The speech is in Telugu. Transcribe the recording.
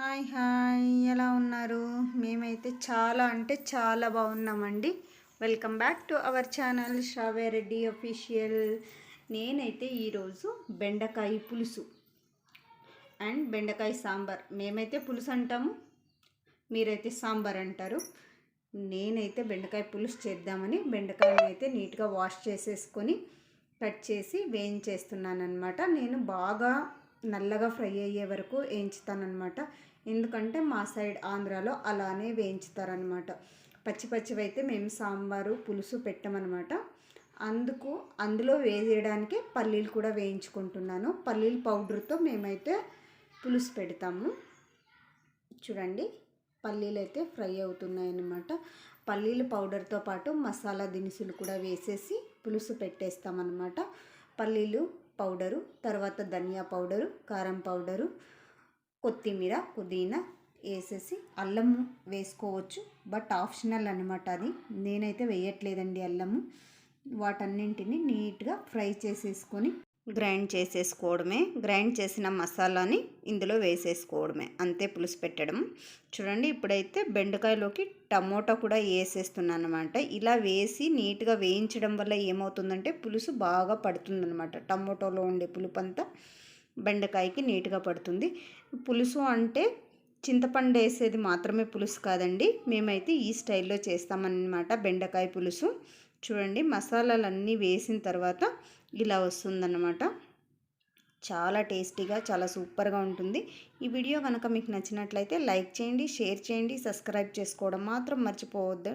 హాయ్ హాయ్ ఎలా ఉన్నారు? మేమైతే చాలా అంటే చాలా బాగున్నామండి. Welcome back to our channel Shravya Reddy official నేనైతే ఈరోజు బెండకాయ పులుసు అండ్ బెండకాయ సాంబార్. మేమైతే పులుసు అంటాము మీరైతే సాంబార్ అంటారు. నేనైతే బెండకాయ పులుసు చేద్దామని బెండకాయని అయితే నీట్గా వాష్ చేసేసుకొని కట్ చేసి వేయించేస్తున్నాను అనమాట నేను బాగా నల్లగా ఫ్రై అయ్యే వరకు వేయించుతానమాట ఎందుకంటే మా సైడ్ ఆంధ్రాలో అలానే వేయించుతారనమాట పచ్చి పచ్చివి అయితే మేము సాంబారు పులుసు పెట్టమన్నమాట. అందుకు అందులో వేసేయడానికి పల్లీలు కూడా వేయించుకుంటున్నాను. పల్లీల పౌడర్తో మేమైతే పులుసు పెడతాము. చూడండి పల్లీలు అయితే ఫ్రై అవుతున్నాయి అన్నమాట పల్లీల పౌడర్తో పాటు మసాలా దినుసులు కూడా వేసేసి పులుసు పెట్టేస్తామన్నమాట. పల్లీలు పౌడరు తర్వాత ధనియా పౌడరు కారం పౌడరు కొత్తిమీర పుదీనా వేసేసి అల్లము వేసుకోవచ్చు. బట్ ఆప్షనల్ అనమాట అది. నేనైతే వేయట్లేదండి అల్లము. వాటన్నింటిని నీట్గా ఫ్రై చేసేసుకొని గ్రైండ్ చేసేసుకోవడమే. గ్రైండ్ చేసిన మసాలాని ఇందులో వేసేసుకోవడమే. అంతే పులుసు పెట్టడం. చూడండి ఇప్పుడైతే బెండకాయలోకి టమోటా కూడా వేసేస్తున్నాను అనమాట ఇలా వేసి నీట్గా వేయించడం వల్ల ఏమవుతుందంటే పులుసు బాగా పడుతుందనమాట. టమోటాలో ఉండే పులుపు అంతా బెండకాయకి నీట్గా పడుతుంది. పులుసు అంటే చింతపండు వేసేది మాత్రమే పులుసు కాదండి. మేమైతే ఈ స్టైల్లో చేస్తామన్నమాట బెండకాయ పులుసు. చూడండి మసాలాలన్నీ వేసిన తర్వాత ఇలా వస్తుందన్నమాట. చాలా టేస్టీగా చాలా సూపర్గా ఉంటుంది. ఈ వీడియో కనుక మీకు నచ్చినట్లయితే లైక్ చేయండి షేర్ చేయండి సబ్స్క్రైబ్ చేసుకోవడం మాత్రం మర్చిపోవద్దు.